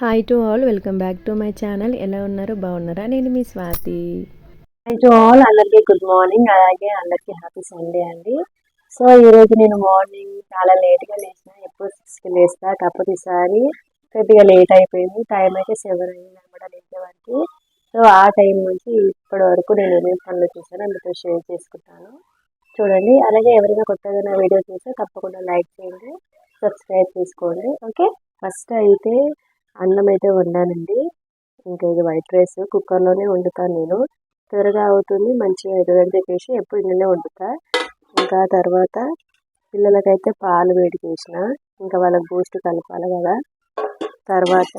Hi to all welcome back to my channel ఎలా ఉన్నారు? బాగున్నారా? నేను మీ స్వాతి. హాయ్ టు ఆల్ అందరికీ గుడ్ మార్నింగ్ అలాగే అందరికీ హ్యాపీ సండే అండి. సో ఈరోజు నేను మార్నింగ్ చాలా లేట్గా లేచిన ఎప్పుడు సిక్స్కి లేస్తా కాకపోతే ఈసారి కొద్దిగా లేట్ అయిపోయింది. టైం అయితే సెవెన్ అయింది అనమాట లేచేవారికి. సో ఆ టైం నుంచి ఇప్పటి వరకు నేను ఏమేమి పనులు చేశానో మీతో షేర్ చేసుకుంటాను. చూడండి. అలాగే ఎవరైనా కొత్తగా నా వీడియో చూస్తే తప్పకుండా లైక్ చేయండి సబ్స్క్రైబ్ చేసుకోండి. ఓకే ఫస్ట్ అయితే అన్నం అయితే వండానండి. ఇంకా ఇది వైట్ రైస్ కుక్కర్లోనే వండుతాను నేను. త్వరగా అవుతుంది మంచిగా అవుతుంది అని చెప్పేసి ఎప్పుడు ఇంట్లోనే వండుతా. ఇంకా తర్వాత పిల్లలకైతే పాలు వేడి చేసిన ఇంకా వాళ్ళకి బూస్ట్ కలపాలి కదా. తర్వాత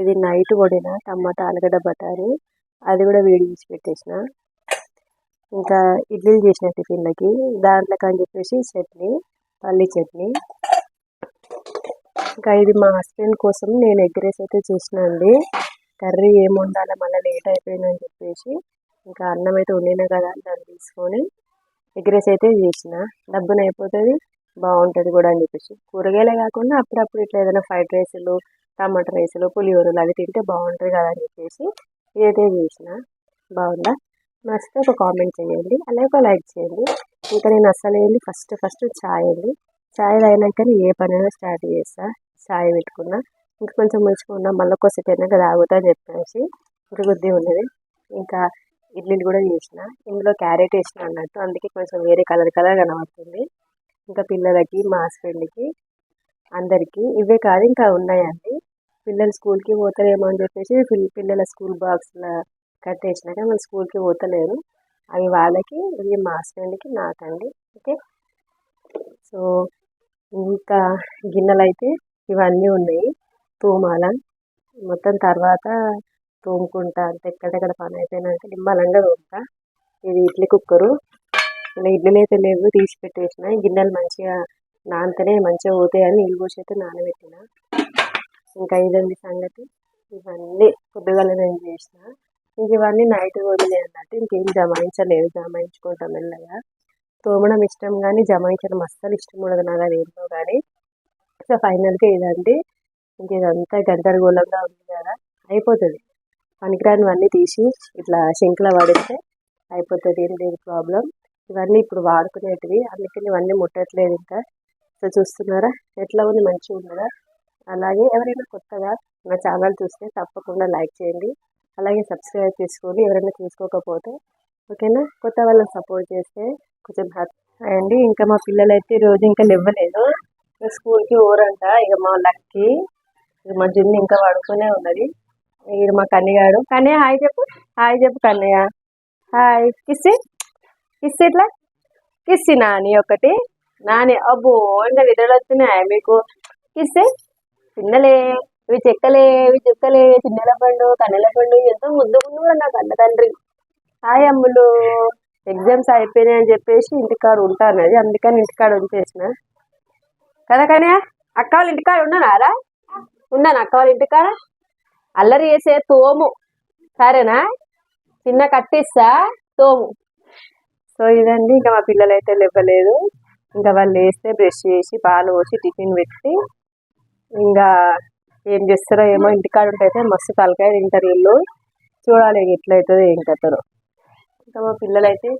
ఇది నైట్ వండిన టమాటా ఆలుగడ్డ బటారు అది కూడా వేడి చేసి పెట్టేసిన. ఇంకా ఇడ్లీలు చేసిన టిఫిన్లకి దాంట్లోకి అని చెప్పేసి చట్నీ పల్లి చట్నీ ఇంకా ఇది మా హస్బెండ్ కోసం నేను ఎగ్ రైస్ అయితే చేసిన అండి. కర్రీ ఏం మళ్ళీ లేట్ అయిపోయిందని చెప్పేసి ఇంకా అన్నం అయితే వండిన కదా దాన్ని తీసుకొని ఎగ్ రైస్ అయితే చేసిన. డబ్బున అయిపోతుంది బాగుంటుంది కూడా అని చెప్పేసి. కూరగాయలే కాకుండా అప్పుడప్పుడు ఇట్లా ఏదైనా ఫ్రైడ్ రైసులు టమాటా రైసులు పులిహోరలు అవి తింటే బాగుంటుంది కదా అని చెప్పేసి ఇదైతే చేసిన. బాగుందా? నచ్చితే ఒక కామెంట్ చేయండి అలాగే ఒక లైక్ చేయండి. ఇంకా నేను అసలు ఏంది ఫస్ట్ ఫస్ట్ ఛాయ్ అండి. చాయ్ తాగినాక ఏ పనైనా స్టార్ట్ చేస్తా. చాయ్ పెట్టుకున్నా. ఇంకా కొంచెం ముంచుకున్నా. మళ్ళీ కొద్దిసేపు అయినాక తాగుతా అని చెప్పేసి ఇంకా కొద్ది ఉన్నది. ఇంకా ఇడ్లీలు కూడా చేసిన. ఇందులో క్యారెట్ వేసిన అన్నట్టు. అందుకే కొంచెం వేరే కలర్ కలర్ కనబడుతుంది. ఇంకా పిల్లలకి మా హస్బెండ్కి అందరికీ ఇవే కాదు ఇంకా ఉన్నాయండి. పిల్లలు స్కూల్కి పోతారేమో అని చెప్పేసి పిల్లల స్కూల్ బాక్స్లో కట్టేసినాక మన స్కూల్కి పోతలేరు. అవి వాళ్ళకి ఇవి మా హస్బెండ్కి నాకండి. ఓకే? సో ఇంకా గిన్నెలు అయితే ఇవన్నీ ఉన్నాయి. తోమాల. మొత్తం తర్వాత తోముకుంటా. అంటే ఎక్కడెక్కడ పని అయిపోయినాక నిమ్మలంగా తోముతా. ఇది ఇడ్లీ కుక్కరు. ఇలా ఇడ్లీలు అయితే లేవు తీసి పెట్టేసిన. గిన్నెలు మంచిగా నానితేనే మంచిగా పోతాయని నీళ్ళు పోసి అయితే నానబెట్టిన. ఇంకా ఇదండి సంగతి. ఇవన్నీ పొద్దుగల నేను చేసిన. ఇంక ఇవన్నీ నైట్ వదిలే అన్నట్టు ఇంకేం జమాయించలేదు. జమాయించుకుంటాం మెల్లగా. తోమడం ఇష్టం కానీ జమాయించడం అస్సలు ఇష్టం ఉండదు నాకు ఏంటో కానీ సో ఫైనల్గా ఇదండి. ఇంక ఇదంతా గందరగోళంగా ఉంది కదా అయిపోతుంది. పనికిరానివన్నీ తీసి ఇట్లా శంకుల పడితే అయిపోతుంది ఏం లేదు ప్రాబ్లం. ఇవన్నీ ఇప్పుడు వాడుకునేటివి అందుకని ఇవన్నీ ముట్టట్లేదు ఇంకా. సో చూస్తున్నారా? ఎట్లా ఉంది? మంచిగా ఉన్నదా అలాగే ఎవరైనా కొత్తగా నా ఛానల్ చూస్తే తప్పకుండా లైక్ చేయండి. అలాగే సబ్స్క్రైబ్ చేసుకొని ఎవరైనా చూసుకోకపోతే ఓకేనా? కొత్త వాళ్ళని సపోర్ట్ చేస్తే కొంచెం హ్యాపీ అండి. ఇంకా మా పిల్లలు అయితే రోజు ఇంకా ఇవ్వలేదు స్కూల్కి ఊరంట ఇక మా లక్కి ఇక మా జున్ను ఇంకా పడుకునే ఉన్నది. ఇది మా కన్నయ్యాడు కన్నయ్య హాయ్ చెప్పు. హాయ్ చెప్పు కన్నయ్య. హాయ్. కిస్సి కిస్సి ఇట్లా కిస్సి నాని ఒకటి. నాని అబ్బో ఇంకా నిద్రలు వస్తున్నాయి మీకు? కిస్సి చిన్నలే ఇవి చెక్కలే ఇవి చెక్కలే తిన్నెల పండు కన్నెల పండు ఎంతో ముద్దు నాకు అన్న తండ్రి. హాయ్ అమ్ములు. ఎగ్జామ్స్ అయిపోయినాయి అని చెప్పేసి ఇంటికాడ ఉంటానది అందుకని ఇంటికాడ ఉంచేసిన. కదా కానీ అక్క వాళ్ళ ఇంటికాడ ఉన్నారా ఉన్నాను అక్క వాళ్ళ ఇంటికాడ? అల్లరి చేసే తోము. సరేనా? చిన్న కట్టిస్తా తోము. సో ఇదండి ఇంకా మా పిల్లలు అయితే లేవలేదు. ఇంకా వాళ్ళు వేస్తే బ్రష్ చేసి పాలు పోసి టిఫిన్ పెట్టి ఇంకా ఏం చేస్తారో ఏమో ఇంటికాడ ఉంటే మస్తు తలకాయ తింటారు వీళ్ళు. చూడాలి ఎట్లయితుందో ఏం కథరు ఇంకా మా పిల్లలు అయితే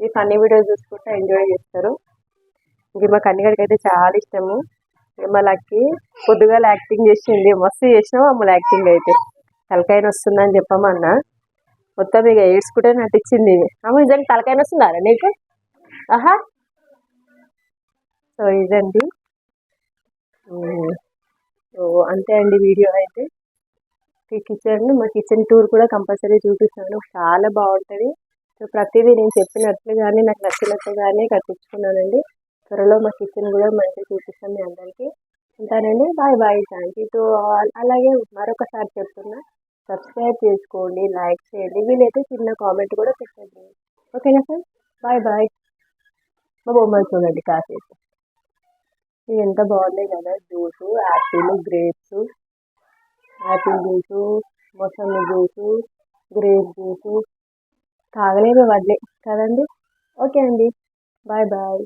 ఈ ఫన్నీ వీడియోస్ చూసుకుంటూ ఎంజాయ్ చేస్తారు. ఇంక మా కన్నిగడికి అయితే చాలా ఇష్టము. మళ్ళీ పొద్దుగాల యాక్టింగ్ చేసింది మస్తు చేసినావు అమ్మలు యాక్టింగ్ అయితే. తలకాయన వస్తుందని చెప్పమన్నా. మొత్తం ఇక ఏడ్చుకుంటే నటించింది. అమ్మ నిజంగా తలకాయన వస్తుందా నీకు? ఆహా. సో ఇదండి. సో అంతే అండి వీడియో అయితే. కిచెన్ మా కిచెన్ టూర్ కూడా కంపల్సరీ చూపిస్తాను. చాలా బాగుంటుంది. సో ప్రతిదీ నేను చెప్పినట్లుగానే నాకు నచ్చినట్టుగానే కట్టించుకున్నానండి. త్వరలో మా కిచెన్ కూడా మంచిగా చూపిస్తాను మీ అందరికీ. ఉంటానండి. Bye bye thank you to all అలాగే మరొకసారి చెప్తున్నా సబ్స్క్రైబ్ చేసుకోండి లైక్ చేయండి. వీలైతే చిన్న కామెంట్ కూడా పెట్టండి. ఓకేనా సార్? బాయ్ బాయ్ మా బొమ్మలు చూడండి కాసేపు. ఎంత బాగుంది కదా juice apple grapes apple juice మొసమ్మ juice grape juice తాగలేదు వడ్లే. కదండి? ఓకే అండి. Bye bye.